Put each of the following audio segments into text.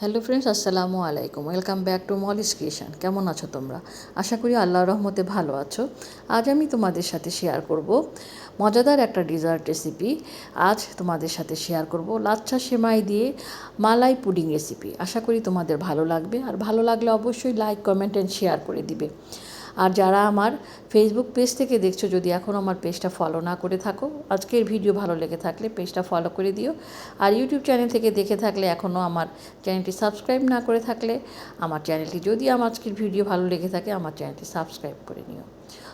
Hello friends আসসালামু আলাইকুম welcome back to Molly's creation কেমন আছো তোমরা? আশা করি আল্লাহ রহমতে ভালো আছো। আজ আমি তোমাদের সাথে শেয়ার করব মজাদার একটা ডিজার্ট রেসিপি আজ তোমাদের সাথে শেয়ার করব লাচ্ছা সেমাই দিয়ে মালাই পুডিং রেসিপি আশা করি তোমাদের ভালো লাগবে। আর ভালো লাগলে অবশ্যই লাইক কমেন্ট অ্যান্ড শেয়ার করে দিবে। আর যারা আমার ফেসবুক পেজ থেকে দেখছ, যদি এখন আমার পেজটা ফলো না করে থাকো, আজকের ভিডিও ভালো লেগে থাকলে পেজটা ফলো করে দিও। আর ইউটিউব চ্যানেল থেকে দেখে থাকলে এখনও আমার চ্যানেলটি সাবস্ক্রাইব না করে থাকলে, আমার চ্যানেলটি যদি আমার আজকের ভিডিও ভালো লেগে থাকে, আমার চ্যানেলটি সাবস্ক্রাইব করে নিও।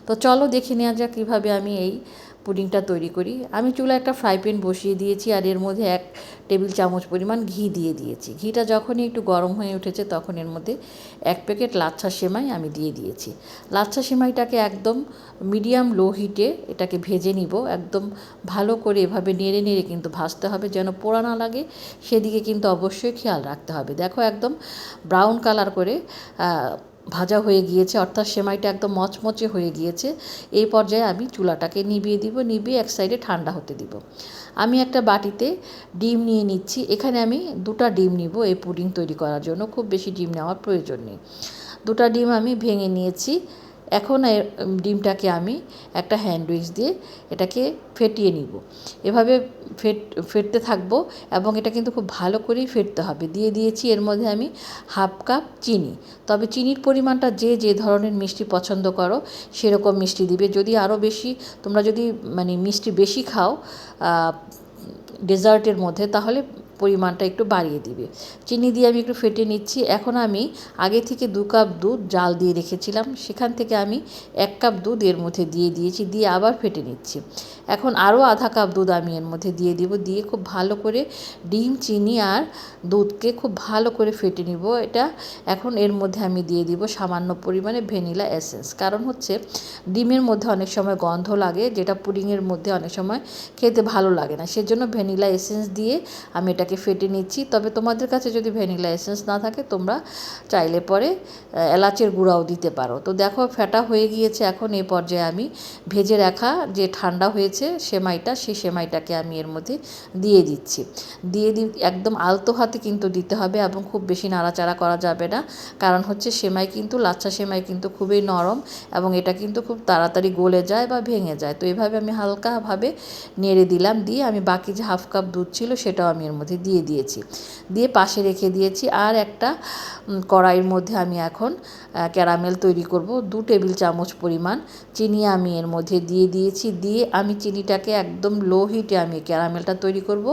তো চলো দেখে নেওয়া যাক কীভাবে আমি এই পুডিংটা তৈরি করি। আমি চুলা একটা ফ্রাই প্যান বসিয়ে দিয়েছি আর এর মধ্যে এক টেবিল চামচ পরিমাণ ঘি দিয়ে দিয়েছি। ঘিটা যখনই একটু গরম হয়ে উঠেছে তখন এর মধ্যে এক প্যাকেট লাচ্ছা সেমাই আমি দিয়ে দিয়েছি। লাচ্ছা সেমাইটাকে একদম মিডিয়াম লো হিটে এটাকে ভেজে নিব। একদম ভালো করে এভাবে নেড়ে নেড়ে কিন্তু ভাজতে হবে যেন পোড়া না লাগে। সেদিকে কিন্তু অবশ্যই খেয়াল রাখতে হবে। দেখো একদম ব্রাউন কালার করে ভাজা হয়ে গিয়েছে, অর্থাৎ সেমাইটা একদম মচমচে হয়ে গিয়েছে। এই পর্যায়ে আমি চুলাটাকে নিভিয়ে দিব নিভিয়ে এক সাইডে ঠান্ডা হতে দিব। আমি একটা বাটিতে ডিম নিয়ে নিচ্ছি। এখানে আমি দুটা ডিম নিব এই পুডিং তৈরি করার জন্য, খুব বেশি ডিম নেওয়ার প্রয়োজন নেই। দুটা ডিম আমি ভেঙে নিয়েছি। এখন ডিমটাকে আমি একটা হ্যান্ড উইক্স দিয়ে এটাকে ফেটিয়ে নিব। এভাবে ফেট, ফেটতে থাকব এবং এটা কিন্তু খুব ভালো করেই ফেটতে হবে। দিয়ে দিয়েছি এর মধ্যে আমি হাফ কাপ চিনি। তবে চিনির পরিমাণটা যে যে ধরনের মিষ্টি পছন্দ করো সেরকম মিষ্টি দিবে। যদি আরও বেশি, তোমরা যদি মানে মিষ্টি বেশি খাও ডেজার্টের মধ্যে, তাহলে পরিমাণটা একটু বাড়িয়ে দিবে। চিনি দিয়ে আমি একটু ফেটে নিচ্ছি। এখন আমি আগে থেকে দু কাপ দুধ জাল দিয়ে রেখেছিলাম। সেখান থেকে আমি এক কাপ দুধ এর মধ্যে দিয়ে দিয়েছি, দিয়ে আবার ফেটে নিচ্ছি। এখন আরও আধা কাপ দুধ আমি এর মধ্যে দিয়ে দিব, দিয়ে খুব ভালো করে ডিম, চিনি আর দুধকে খুব ভালো করে ফেটে নিব। এটা এখন এর মধ্যে আমি দিয়ে দিব সামান্য পরিমাণে ভ্যানিলা এসেন্স। কারণ হচ্ছে ডিমের মধ্যে অনেক সময় গন্ধ লাগে, যেটা পুডিংয়ের মধ্যে অনেক সময় খেতে ভালো লাগে না। সেজন্য ভ্যানিলা এসেন্স দিয়ে আমি এটাকে ফেটে নিচ্ছি। তবে তোমাদের কাছে যদি ভ্যানিলা এসেন্স না থাকে, তোমরা চাইলে পরে এলাচের গুঁড়াও দিতে পারো। তো দেখো, ফেটা হয়ে গিয়েছে। এখন এ পর্যায়ে আমি ভেজে রাখা যে ঠান্ডা হয়েছে সেমাইটা, সেই সেমাইটাকে আমি এর মধ্যে দিয়ে দিচ্ছি। দিয়ে দি, একদম আলতো হাতে কিন্তু দিতে হবে এবং খুব বেশি নাড়াচাড়া করা যাবে না। কারণ হচ্ছে সেমাই কিন্তু, লাচ্ছা সেমাই কিন্তু খুবই নরম এবং এটা কিন্তু খুব তাড়াতাড়ি গলে যায় বা ভেঙে যায়। তো এভাবে আমি হালকাভাবে নেড়ে দিলাম। দিয়ে আমি বাকি যে হাফ কাপ দুধ ছিল, সেটাও আমি এর মধ্যে দিয়ে দিয়েছি। দিয়ে পাশে রেখে দিয়েছি আর একটা কড়াইয়ের মধ্যে আমি এখন ক্যারামেল তৈরি করব। দু টেবিল চামচ পরিমাণ চিনি আমি এর মধ্যে দিয়ে দিয়েছি। দিয়ে আমি চিনিটাকে একদম লো হিটে আমি ক্যারামেলটা তৈরি করব।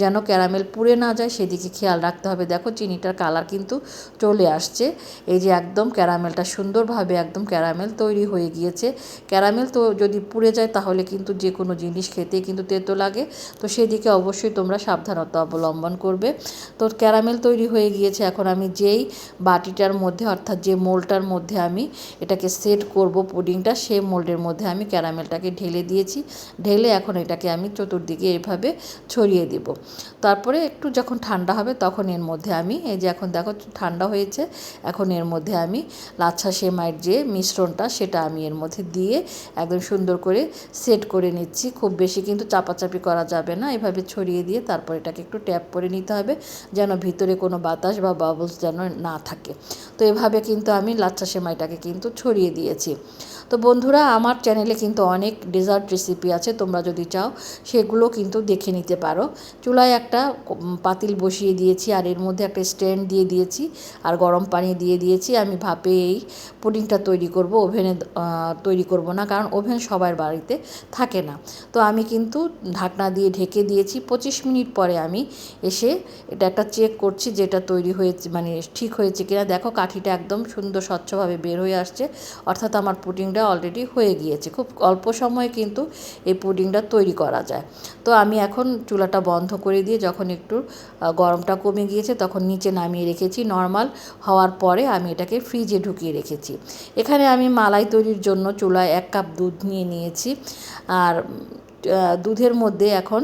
যেন ক্যারামেল পুড়ে না যায়, সেদিকে খেয়াল রাখতে হবে। দেখো চিনিটার কালার কিন্তু চলে আসছে। এই যে একদম ক্যারামেলটা সুন্দরভাবে একদম ক্যারামেল তৈরি হয়ে গিয়েছে। ক্যারামেল তো যদি পুড়ে যায়, তাহলে কিন্তু যে কোনো জিনিস খেতে কিন্তু তেতো লাগে। তো সেদিকে অবশ্যই তোমরা সাবধানতা অবলম্বন করবে। তো ক্যারামেল তৈরি হয়ে গিয়েছে। এখন আমি যেই বাটিটার মধ্যে, অর্থাৎ যে মোলটার মধ্যে আমি এটাকে সেট করব পুডিংটা, সেই মোল্ডের মধ্যে আমি ক্যারামেলটাকে ঢেলে দিয়েছি। ঢেলে এখন এটাকে আমি চতুর্দিকে এইভাবে ছড়িয়ে দেব। তারপরে একটু যখন ঠান্ডা হবে, তখন এর মধ্যে আমি, এই যে এখন দেখো ঠান্ডা হয়েছে, এখন এর মধ্যে আমি লাচ্ছা সেমাইয়ের যে মিশ্রণটা, সেটা আমি এর মধ্যে দিয়ে একদম সুন্দর করে সেট করে নিচ্ছি। খুব বেশি কিন্তু চাপাচাপি করা যাবে না। এভাবে ছড়িয়ে দিয়ে তারপর এটাকে একটু ট্যাপ করে নিতে হবে যেন ভিতরে কোনো বাতাস বা বাবলস যেন না থাকে। তো এভাবে কিন্তু আমি লাচ্ছা সেমাইটাকে কিন্তু ছড়িয়ে দিয়েছি। তো বন্ধুরা, আমার চ্যানেলে কিন্তু অনেক ডেজার্ট রেসিপি আছে, তোমরা যদি চাও, সেগুলো কিন্তু দেখে নিতে পারো। চুলায় একটা পাতিল বসিয়ে দিয়েছি, আর এর মধ্যে একটা স্ট্যান্ড দিয়ে দিয়েছি, আর গরম পানি দিয়ে দিয়েছি। আমি ভাপে এই পুডিংটা তৈরি করব, ওভেনে তৈরি করব না, কারণ ওভেন সবার বাড়িতে থাকে না। তো আমি কিন্তু ঢাকনা দিয়ে ঢেকে দিয়েছি, পঁচিশ মিনিট পরে আমি এসে এটা একটা চেক করছি, যেটা তৈরি হয়েছে মানে ঠিক হয়েছে কিনা। দেখো, কাঠিটা একদম সুন্দর স্বচ্ছভাবে বের হয়ে আসছে, অর্থাৎ আমার পুডিংটা অলরেডি হয়ে গিয়েছে। খুব অল্প সময়ে কিন্তু এই পুডিংটা তৈরি করা যায়। তো আমি এখন চুলাটা বন্ধ করে দিয়ে যখন একটু গরমটা কমে গিয়েছে তখন নিচে নামিয়ে রেখেছি। নর্মাল হওয়ার পরে আমি এটাকে ফ্রিজে ঢুকিয়ে রেখেছি। এখানে আমি মালাই তৈরির জন্য চুলায় এক কাপ দুধ নিয়ে নিয়েছি। আর দুধের মধ্যে এখন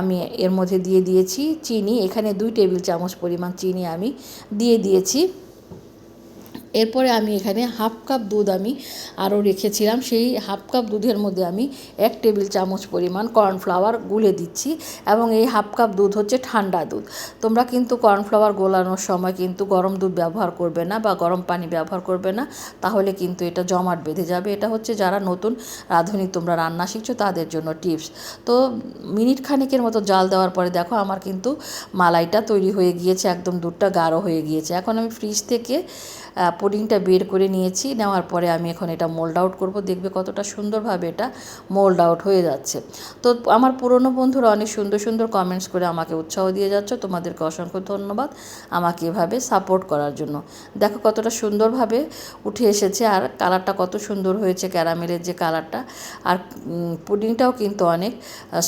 আমি এর মধ্যে দিয়ে দিয়েছি চিনি। এখানে দুই টেবিল চামচ পরিমাণ চিনি আমি দিয়ে দিয়েছি। এরপরে আমি এখানে হাফ কাপ দুধ আমি আরও রেখেছিলাম। সেই হাফ কাপ দুধের মধ্যে আমি এক টেবিল চামচ পরিমাণ কর্নফ্লাওয়ার গুলে দিচ্ছি এবং এই হাফ কাপ দুধ হচ্ছে ঠান্ডা দুধ। তোমরা কিন্তু কর্নফ্লাওয়ার গোলানোর সময় কিন্তু গরম দুধ ব্যবহার করবে না বা গরম পানি ব্যবহার করবে না, তাহলে কিন্তু এটা জমাট বেঁধে যাবে। এটা হচ্ছে যারা নতুন রাঁধুনি, তোমরা রান্না শিখছো, তাদের জন্য টিপস। তো মিনিট খানেকের মতো জাল দেওয়ার পরে দেখো আমার কিন্তু মালাইটা তৈরি হয়ে গিয়েছে, একদম দুধটা গাঢ় হয়ে গিয়েছে। এখন আমি ফ্রিজ থেকে পুডিংটা বের করে নিয়েছি। নেওয়ার পরে আমি এখন এটা মোল্ড আউট করব। দেখবে কতটা সুন্দরভাবে এটা মোল্ড আউট হয়ে যাচ্ছে। তো আমার পুরনো বন্ধুরা অনেক সুন্দর সুন্দর কমেন্টস করে আমাকে উৎসাহ দিয়ে যাচ্ছ। তোমাদেরকে অসংখ্য ধন্যবাদ আমাকে এভাবে সাপোর্ট করার জন্য। দেখো কতটা সুন্দরভাবে উঠে এসেছে আর কালারটা কত সুন্দর হয়েছে ক্যারামেলের যে কালারটা আর পুডিংটাও কিন্তু অনেক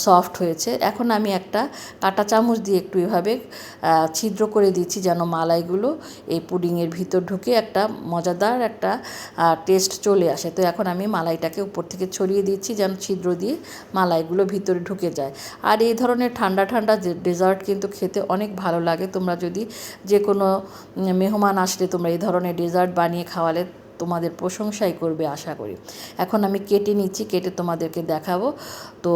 সফট হয়েছে। এখন আমি একটা কাঁটা চামচ দিয়ে একটু এভাবে ছিদ্র করে দিচ্ছি যেন মালাইগুলো এই পুডিংয়ের ভিতর ঢুকে একটা মজাদার একটা টেস্ট চলে আসে। তো এখন আমি মালাইটাকে উপর থেকে ছড়িয়ে দিচ্ছি যেন ছিদ্র দিয়ে মালাইগুলো ভিতরে ঢুকে যায়। আর এই ধরনের ঠান্ডা ঠান্ডা ডেজার্ট কিন্তু খেতে অনেক ভালো লাগে। তোমরা যদি যে কোনো মেহমান আসলে তোমরা এই ধরনের ডেজার্ট বানিয়ে খাওয়ালে তোমাদের প্রশংসাই করবে, আশা করি। এখন আমি কেটে নিচ্ছি, কেটে তোমাদেরকে দেখাবো। তো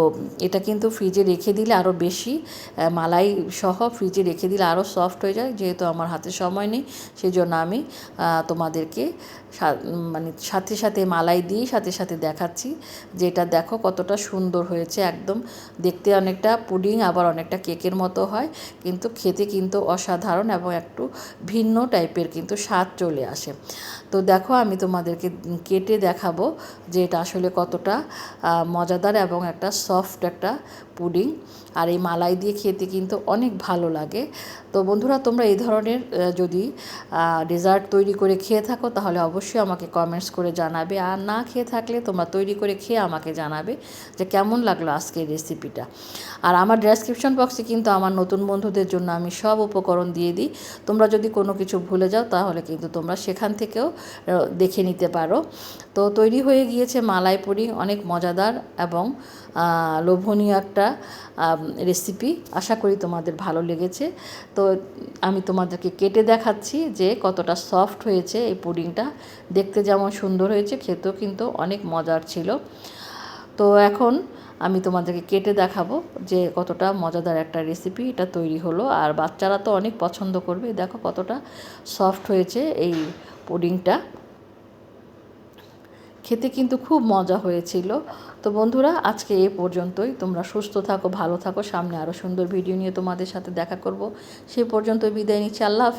এটা কিন্তু ফ্রিজে রেখে দিলে আরও বেশি মালাই সহ ফ্রিজে রেখে দিলে আরও সফট হয়ে যায়, যেহেতু আমার হাতে সময় নেই সেই জন্য আমি তোমাদেরকে মানে সাথে সাথে মালাই দিয়েই সাথে সাথে দেখাচ্ছি। যে এটা দেখো কতটা সুন্দর হয়েছে একদম। দেখতে অনেকটা পুডিং, আবার অনেকটা কেকের মতো হয়, কিন্তু খেতে কিন্তু অসাধারণ এবং একটু ভিন্ন টাইপের কিন্তু স্বাদ চলে আসে। তো দেখো আমি তোমাদেরকে কেটে দেখাবো যে এটা আসলে কতটা মজাদার এবং একটা সফট একটা পুডিং আর এই মালাই দিয়ে খেতে কিন্তু অনেক ভালো লাগে। তো বন্ধুরা, তোমরা এই ধরনের যদি ডেজার্ট তৈরি করে খেয়ে থাকো, তাহলে অবশ্যই আমাকে কমেন্টস করে জানাবে। আর না খেয়ে থাকলে তোমরা তৈরি করে খেয়ে আমাকে জানাবে যে কেমন লাগল আজকের রেসিপিটা আর আমার ডেসক্রিপশন বক্সে কিন্তু আমার নতুন বন্ধুদের জন্য আমি সব উপকরণ দিয়ে দিই। তোমরা যদি কোনো কিছু ভুলে যাও, তাহলে কিন্তু তোমরা সেখান থেকেও দেখে নিতে পারো। তো তৈরি হয়ে গিয়েছে মালাই পুডিং অনেক মজাদার এবং লোভনীয় একটা রেসিপি আশা করি তোমাদের ভালো লেগেছে। তো আমি তোমাদেরকে কেটে দেখাচ্ছি যে কতটা সফট হয়েছে এই পুডিংটা। দেখতে যেমন সুন্দর হয়েছে, খেতেও কিন্তু অনেক মজার ছিল। তো এখন আমি তোমাদেরকে কেটে দেখাবো যে কতটা মজাদার একটা রেসিপি এটা তৈরি হলো। আর বাচ্চারা তো অনেক পছন্দ করবে। দেখো কতটা সফট হয়েছে এই পুডিংটা। খেতে কিন্তু খুব মজা হয়েছিল। তো বন্ধুরা, আজকে এ পর্যন্তই। তোমরা সুস্থ থাকো, ভালো থাকো। সামনে আরও সুন্দর ভিডিও নিয়ে তোমাদের সাথে দেখা করব। সে পর্যন্ত বিদায় নিচ্ছি। আল্লাহ হাফেজ।